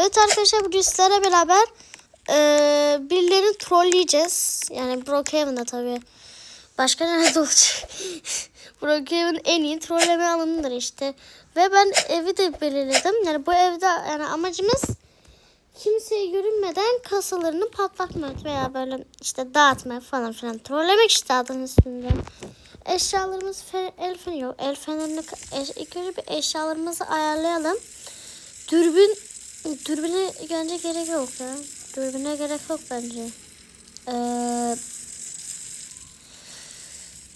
Evet arkadaşlar bugün sizlerle beraber eee birilerini trolleyeceğiz. Yani Brookhaven'da tabii. Başka nerede olacak? Brookhaven en iyi trolleme alanıdır işte. Ve ben evi de belirledim. Yani bu evde yani amacımız kimseye görünmeden kasalarını patlatmak veya böyle işte dağıtmak falan filan. Trollemek işte adının üstünde. Eşyalarımız fe, el feneri yok. El fenerini ilk önce bir eşyalarımızı ayarlayalım. Dürbün dürbüne bence gerek yok ya. Dürbüne gerek yok bence. Ee,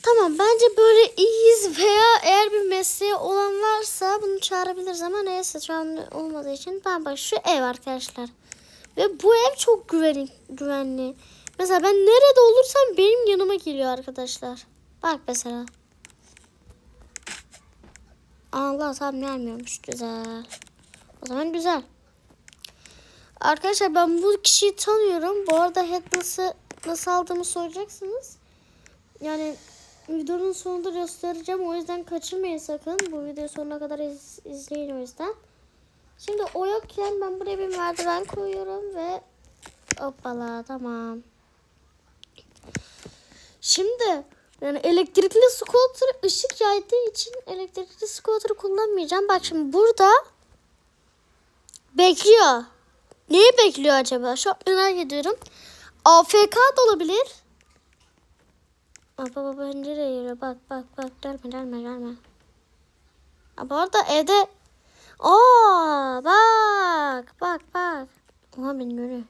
tamam bence böyle iyiyiz veya eğer bir mesleği olan varsa bunu çağırabiliriz ama neyse şu an olmadığı için ben bak şu ev arkadaşlar. Ve bu ev çok güvenli. güvenli. Mesela ben nerede olursam benim yanıma geliyor arkadaşlar. Bak mesela. Allah tam gelmiyormuş. Güzel. O zaman güzel. Arkadaşlar ben bu kişiyi tanıyorum. Bu arada Headless'ı nasıl aldığımı soracaksınız. Yani videonun sonunda göstereceğim. O yüzden kaçırmayın sakın. Bu videoyu sonuna kadar iz- izleyin o yüzden. Şimdi o yokken ben buraya bir merdiven koyuyorum ve hoppala tamam. Şimdi yani elektrikli scooter ışık yaydığı için elektrikli scooter'ı kullanmayacağım. Bak şimdi burada bekliyor. Neyi bekliyor acaba? Şu an merak ediyorum. AFK da olabilir. Baba baba nereye yürüyor? Bak bak bak gelme gelme gelme. Ha, bu arada evde Aa bak bak bak. Oha beni görüyor.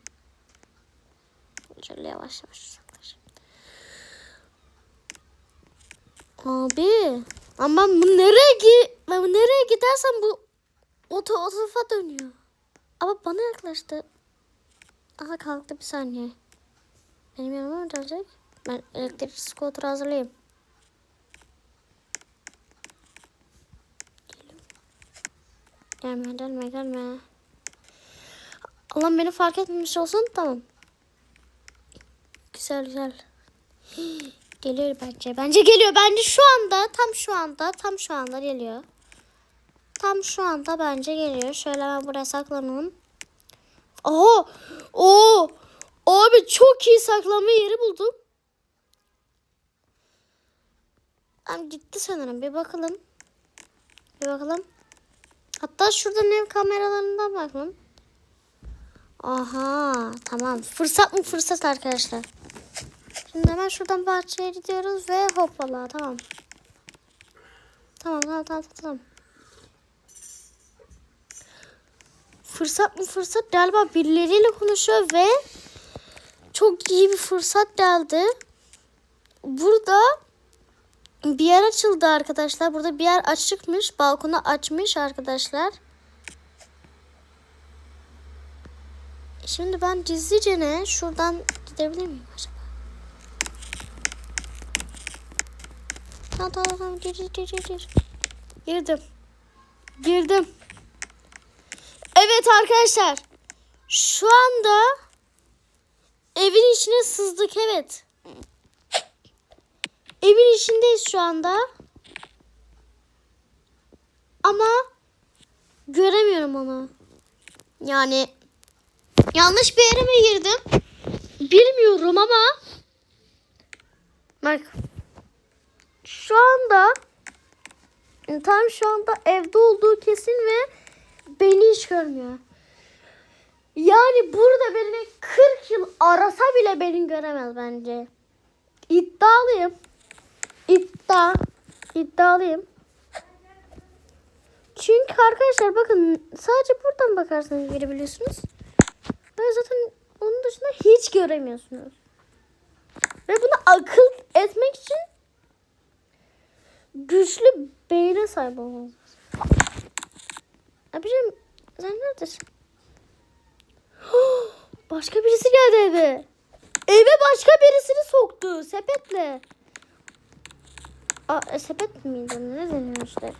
Şöyle yavaş yavaş. Abi. Ama bu nereye gi ben nereye gidersem bu oto otofa dönüyor. Ama bana yaklaştı. Aha kalktı bir saniye. Benim yanıma mı gelecek? Ben elektrik scooter hazırlayayım. Gelme gelme gelme. Allah beni fark etmemiş olsun tamam. Güzel güzel. Geliyor bence. Bence geliyor. Bence şu anda tam şu anda tam şu anda geliyor. Tam şu anda bence geliyor. Şöyle ben buraya saklanayım. Oho! Oo! Abi çok iyi saklanma yeri buldum. Abi gitti sanırım. Bir bakalım. Bir bakalım. Hatta şuradan ev kameralarından bakalım. Aha tamam. Fırsat mı fırsat arkadaşlar. Şimdi hemen şuradan bahçeye gidiyoruz ve hoppala tamam. Tamam tamam tamam tamam. Fırsat mı fırsat galiba birileriyle konuşuyor ve çok iyi bir fırsat geldi. Burada bir yer açıldı arkadaşlar. Burada bir yer açıkmış. Balkonu açmış arkadaşlar. Şimdi ben gizlice ne? Şuradan gidebilir miyim acaba? Tamam tamam tamam gir gir gir gir. Girdim. Girdim. Evet arkadaşlar. Şu anda evin içine sızdık evet. Evin içindeyiz şu anda. Ama göremiyorum onu. Yani yanlış bir yere mi girdim? Bilmiyorum ama bak şu anda tam şu anda evde olduğu kesin ve beni hiç görmüyor. Yani burada beni 40 yıl arasa bile beni göremez bence. İddialıyım. İddia. İddialıyım. Çünkü arkadaşlar bakın sadece buradan bakarsanız görebiliyorsunuz. Ve zaten onun dışında hiç göremiyorsunuz. Ve bunu akıl etmek için güçlü beyne sahip olmanız lazım. Abicim sen neredesin? Başka birisi geldi eve. Eve başka birisini soktu sepetle. Aa, e, sepet miydi? Ne deniyor işte?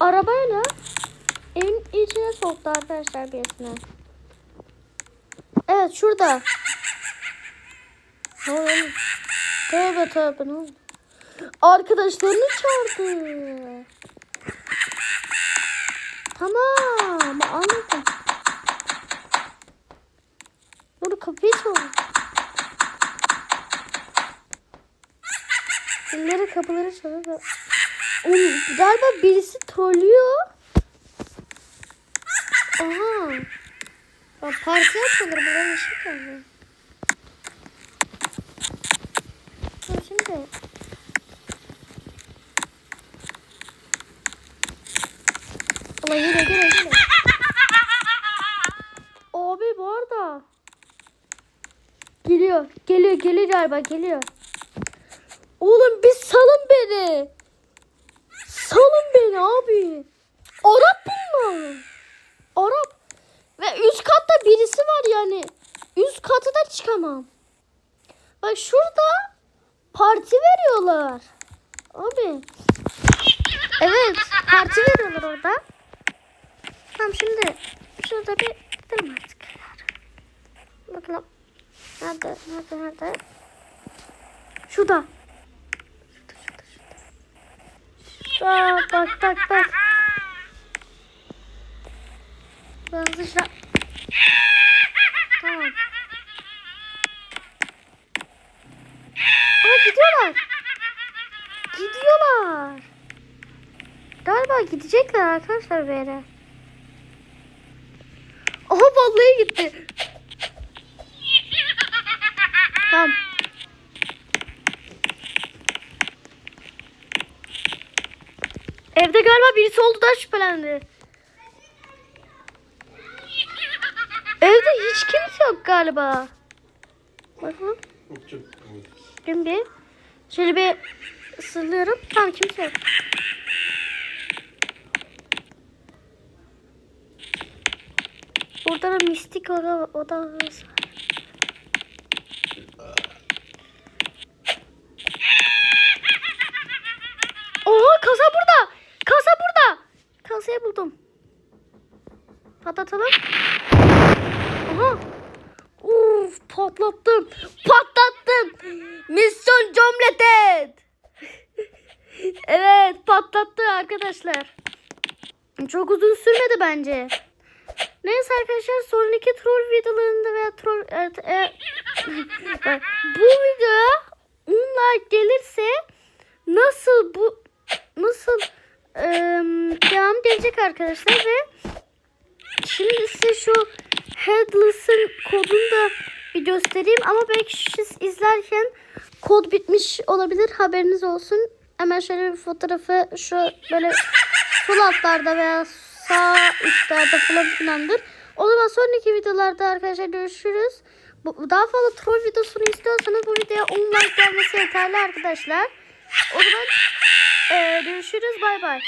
Arabayla evin içine soktu arkadaşlar birisine. Evet şurada. Ne oldu? Tövbe tövbe ne oldu? Arkadaşlarını çağırdı. Tamam anladım. kapıyı çalıyor. Birileri kapıları çalıyor. galiba birisi trollüyor. Aha. Bak parti yapıyorlar. Buradan ışık. Tamam şimdi. Allah yine yine yine. Abi bu arada. Geliyor. Geliyor geliyor galiba geliyor. Oğlum bir salın beni. Salın beni abi. Arap bunlar. Arap. Ve üst katta birisi var yani. Üst katı da çıkamam. Bak şurada parti veriyorlar. Abi. Evet parti veriyorlar orada. Tamam şimdi şurada bir gidelim artık. Bakalım. Nerede? Nerede? Nerede? Şurada. Şurada. Bak bak bak. Ben dışarı... Tamam. Aa gidiyorlar. Gidiyorlar. Galiba gidecekler arkadaşlar bir yere. Vallahi gitti. Tamam. Evde galiba birisi olduğundan şüphelendi. Evde hiç kimse yok galiba. Bakın. Şimdi şöyle bir ısırıyorum. Tamam kimse yok. Burada da mistik oda, odası var. Oha kasa burada. Kasa burada. Kasayı buldum. Patlatalım. Aha. Uf patlattım. Patlattım. Misyon completed. evet patlattı arkadaşlar. Çok uzun sürmedi bence. Neyse arkadaşlar sonraki troll videolarında veya troll evet, e, bu videoya 10 like gelirse nasıl bu nasıl e, devam gelecek arkadaşlar ve şimdi size şu headless'ın kodunu da bir göstereyim ama belki siz izlerken kod bitmiş olabilir haberiniz olsun. Hemen şöyle bir fotoğrafı şu böyle sol veya sağ üstlerde falan filandır. O zaman sonraki videolarda arkadaşlar görüşürüz. Bu, daha fazla troll videosunu istiyorsanız bu videoya 10 like gelmesi yeterli arkadaşlar. O zaman eee, görüşürüz bay bay.